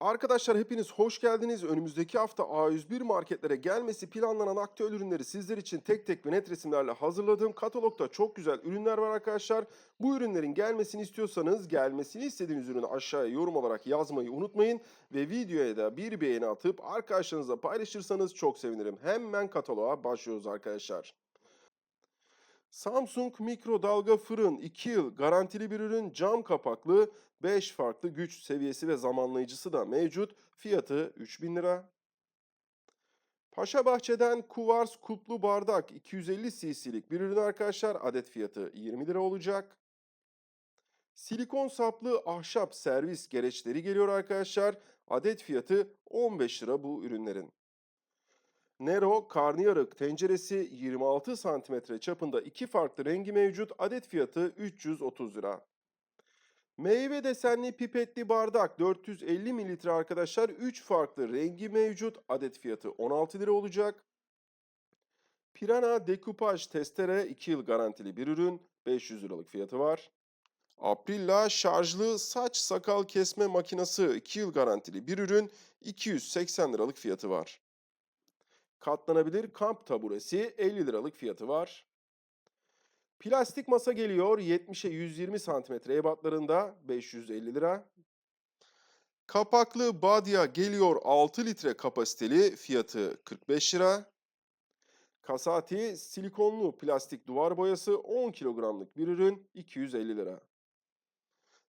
Arkadaşlar hepiniz hoş geldiniz. Önümüzdeki hafta A101 marketlere gelmesi planlanan aktüel ürünleri sizler için tek tek ve net resimlerle hazırladığım katalogda çok güzel ürünler var arkadaşlar. Bu ürünlerin gelmesini istiyorsanız gelmesini istediğiniz ürünü aşağıya yorum olarak yazmayı unutmayın. Ve videoya da bir beğeni atıp arkadaşlarınızla paylaşırsanız çok sevinirim. Hemen kataloğa başlıyoruz arkadaşlar. Samsung mikrodalga fırın 2 yıl garantili bir ürün cam kapaklı 5 farklı güç seviyesi ve zamanlayıcısı da mevcut. Fiyatı 3000 lira. Paşa Bahçe'den kuvars kuplu bardak 250 cc'lik bir ürün arkadaşlar. Adet fiyatı 20 lira olacak. Silikon saplı ahşap servis gereçleri geliyor arkadaşlar. Adet fiyatı 15 lira bu ürünlerin. Nero karnıyarık tenceresi 26 santimetre çapında iki farklı rengi mevcut. Adet fiyatı 330 lira. Meyve desenli pipetli bardak 450 mililitre arkadaşlar. 3 farklı rengi mevcut. Adet fiyatı 16 lira olacak. Pirana dekupaj testere 2 yıl garantili bir ürün. 500 liralık fiyatı var. Aprilla şarjlı saç sakal kesme makinesi 2 yıl garantili bir ürün. 280 liralık fiyatı var. Katlanabilir kamp taburesi 50 liralık fiyatı var. Plastik masa geliyor 70'e 120 santimetre ebatlarında 550 lira. Kapaklı badya geliyor 6 litre kapasiteli fiyatı 45 lira. Kasati silikonlu plastik duvar boyası 10 kilogramlık bir ürün 250 lira.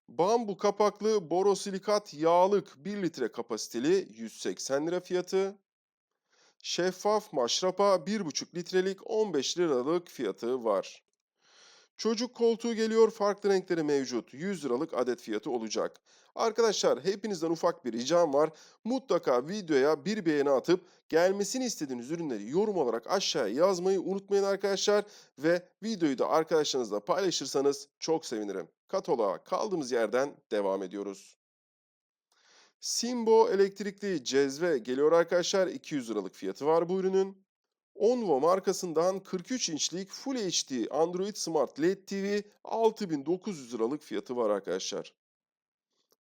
Bambu kapaklı borosilikat yağlık 1 litre kapasiteli 180 lira fiyatı. Şeffaf maşrapa 1,5 litrelik 15 liralık fiyatı var. Çocuk koltuğu geliyor farklı renkleri mevcut. 100 liralık adet fiyatı olacak. Arkadaşlar hepinizden ufak bir ricam var. Mutlaka videoya bir beğeni atıp gelmesini istediğiniz ürünleri yorum olarak aşağıya yazmayı unutmayın arkadaşlar. Ve videoyu da arkadaşlarınızla paylaşırsanız çok sevinirim. Kataloğa kaldığımız yerden devam ediyoruz. Simbo elektrikli cezve geliyor arkadaşlar. 200 liralık fiyatı var bu ürünün. Onvo markasından 43 inçlik Full HD Android Smart LED TV 6900 liralık fiyatı var arkadaşlar.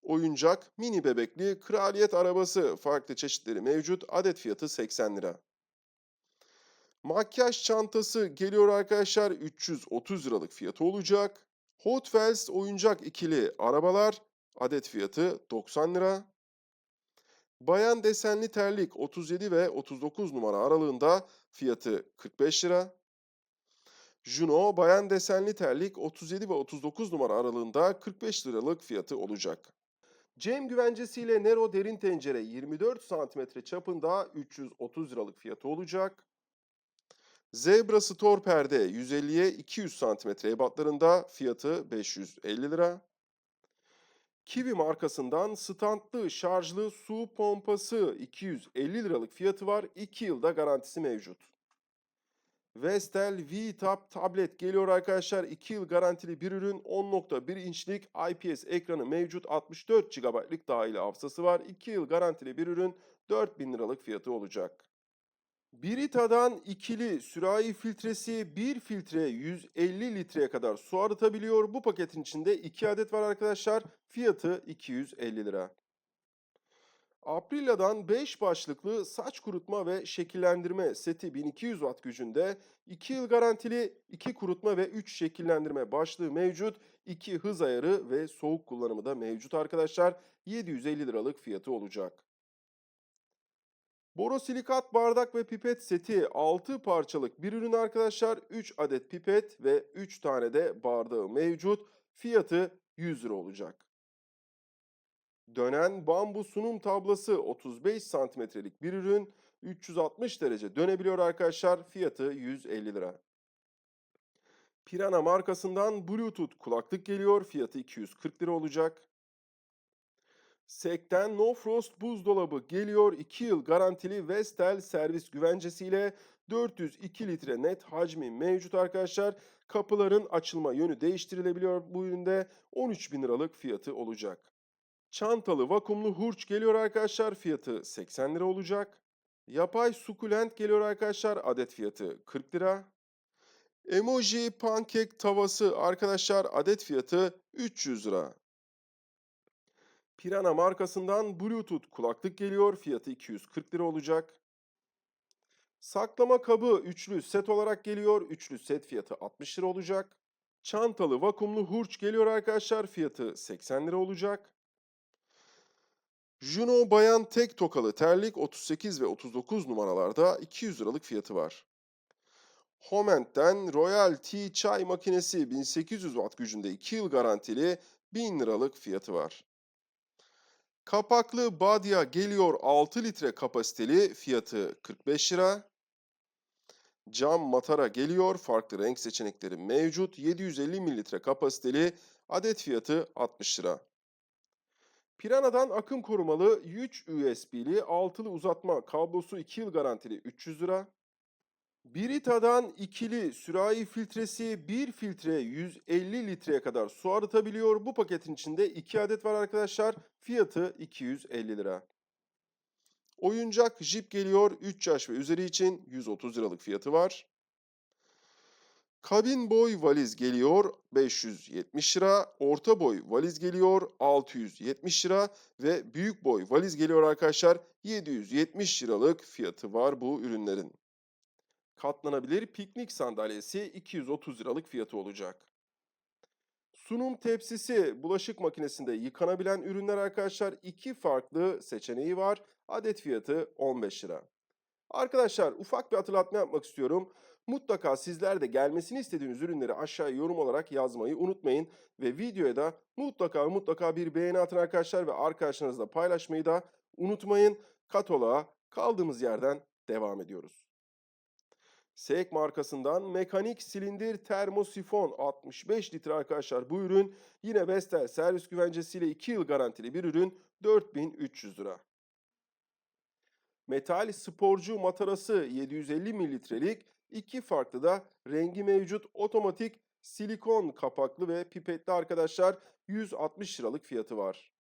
Oyuncak mini bebekli kraliyet arabası farklı çeşitleri mevcut. Adet fiyatı 80 lira. Makyaj çantası geliyor arkadaşlar 330 liralık fiyatı olacak. Hot Wheels oyuncak ikili arabalar adet fiyatı 90 lira. Bayan desenli terlik 37 ve 39 numara aralığında fiyatı 45 lira. Juno bayan desenli terlik 37 ve 39 numara aralığında 45 liralık fiyatı olacak. Cem güvencesiyle Nero derin tencere 24 santimetre çapında 330 liralık fiyatı olacak. Zebra Store perde 150'ye 200 santimetre ebatlarında fiyatı 550 lira. Kiwi markasından standlı şarjlı su pompası 250 liralık fiyatı var. 2 yılda garantisi mevcut. Vestel V-Tab tablet geliyor arkadaşlar. 2 yıl garantili bir ürün. 10.1 inçlik IPS ekranı mevcut. 64 GB'lık dahil hafızası var. 2 yıl garantili bir ürün. 4000 liralık fiyatı olacak. Birita'dan ikili sürahi filtresi bir filtre 150 litreye kadar su arıtabiliyor. Bu paketin içinde 2 adet var arkadaşlar. Fiyatı 250 lira. Aprilia'dan 5 başlıklı saç kurutma ve şekillendirme seti 1200 watt gücünde 2 yıl garantili 2 kurutma ve 3 şekillendirme başlığı mevcut. 2 hız ayarı ve soğuk kullanımı da mevcut arkadaşlar. 750 liralık fiyatı olacak. Borosilikat bardak ve pipet seti 6 parçalık bir ürün arkadaşlar. 3 adet pipet ve 3 tane de bardağı mevcut. Fiyatı 100 lira olacak. Dönen bambu sunum tablası 35 santimetrelik bir ürün. 360 derece dönebiliyor arkadaşlar. Fiyatı 150 lira. Pirana markasından Bluetooth kulaklık geliyor. Fiyatı 240 lira olacak. Sekten No Frost buzdolabı geliyor. 2 yıl garantili Vestel servis güvencesiyle 402 litre net hacmi mevcut arkadaşlar. Kapıların açılma yönü değiştirilebiliyor bu üründe. 13 bin liralık fiyatı olacak. Çantalı vakumlu hurç geliyor arkadaşlar. Fiyatı 80 lira olacak. Yapay sukulent geliyor arkadaşlar. Adet fiyatı 40 lira. Emoji pankek tavası arkadaşlar adet fiyatı 300 lira. Pirana markasından Bluetooth kulaklık geliyor. Fiyatı 240 lira olacak. Saklama kabı üçlü set olarak geliyor. Üçlü set fiyatı 60 lira olacak. Çantalı vakumlu hurç geliyor arkadaşlar. Fiyatı 80 lira olacak. Juno bayan tek tokalı terlik 38 ve 39 numaralarda 200 liralık fiyatı var. Homent'ten Royal Tea çay makinesi 1800 watt gücünde 2 yıl garantili 1000 liralık fiyatı var. Kapaklı Badia geliyor 6 litre kapasiteli fiyatı 45 lira. Cam matara geliyor farklı renk seçenekleri mevcut 750 mililitre kapasiteli adet fiyatı 60 lira. Pirana'dan akım korumalı 3 USB'li altılı uzatma kablosu 2 yıl garantili 300 lira. Birita'dan ikili sürahi filtresi 1 filtre 150 litreye kadar su arıtabiliyor. Bu paketin içinde 2 adet var arkadaşlar. Fiyatı 250 lira. Oyuncak jip geliyor 3 yaş ve üzeri için 130 liralık fiyatı var. Kabin boy valiz geliyor 570 lira, orta boy valiz geliyor 670 lira ve büyük boy valiz geliyor arkadaşlar 770 liralık fiyatı var bu ürünlerin. Katlanabilir piknik sandalyesi 230 liralık fiyatı olacak. Sunum tepsisi bulaşık makinesinde yıkanabilen ürünler arkadaşlar iki farklı seçeneği var. Adet fiyatı 15 lira. Arkadaşlar ufak bir hatırlatma yapmak istiyorum. Mutlaka sizler de gelmesini istediğiniz ürünleri aşağıya yorum olarak yazmayı unutmayın. Ve videoya da mutlaka mutlaka bir beğeni atın arkadaşlar ve arkadaşlarınızla paylaşmayı da unutmayın. Kataloğa kaldığımız yerden devam ediyoruz. Seek markasından mekanik silindir termosifon 65 litre arkadaşlar bu ürün. Yine Vestel servis güvencesiyle 2 yıl garantili bir ürün 4300 lira. Metal sporcu matarası 750 mililitrelik iki farklı da rengi mevcut otomatik silikon kapaklı ve pipetli arkadaşlar 160 liralık fiyatı var.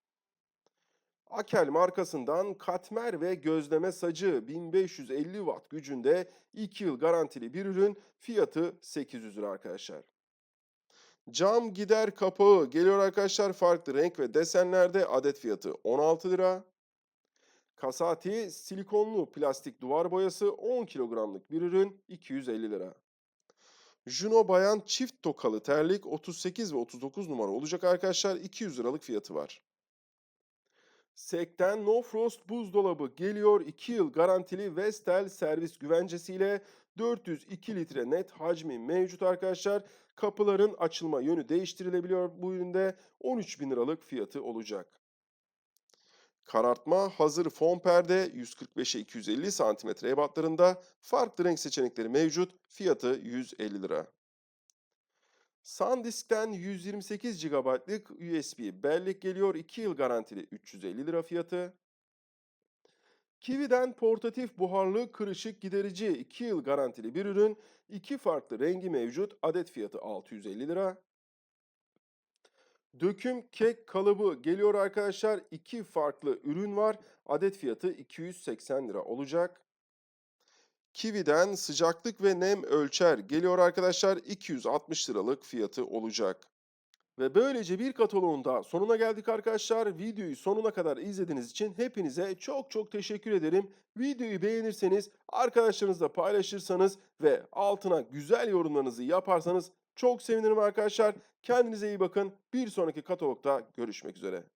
Akel markasından katmer ve gözleme sacı 1550 watt gücünde 2 yıl garantili bir ürün fiyatı 800 lira arkadaşlar. Cam gider kapağı geliyor arkadaşlar farklı renk ve desenlerde adet fiyatı 16 lira. Kasati silikonlu plastik duvar boyası 10 kilogramlık bir ürün 250 lira. Juno bayan çift tokalı terlik 38 ve 39 numara olacak arkadaşlar 200 liralık fiyatı var. Sekten No Frost buzdolabı geliyor 2 yıl garantili Vestel servis güvencesiyle 402 litre net hacmi mevcut arkadaşlar. Kapıların açılma yönü değiştirilebiliyor bu üründe 13 bin liralık fiyatı olacak. Karartma hazır fon perde 145'e 250 cm ebatlarında farklı renk seçenekleri mevcut. Fiyatı 150 lira. SanDisk'ten 128 GB'lık USB bellek geliyor. 2 yıl garantili 350 lira fiyatı. Kiwi'den portatif buharlı kırışık giderici 2 yıl garantili bir ürün. 2 farklı rengi mevcut. Adet fiyatı 650 lira. Döküm kek kalıbı geliyor arkadaşlar. İki farklı ürün var. Adet fiyatı 280 lira olacak. Kiwi'den sıcaklık ve nem ölçer geliyor arkadaşlar. 260 liralık fiyatı olacak. Ve böylece bir kataloğun sonuna geldik arkadaşlar. Videoyu sonuna kadar izlediğiniz için hepinize çok çok teşekkür ederim. Videoyu beğenirseniz, arkadaşlarınızla paylaşırsanız ve altına güzel yorumlarınızı yaparsanız çok sevinirim arkadaşlar. Kendinize iyi bakın. Bir sonraki katalogda görüşmek üzere.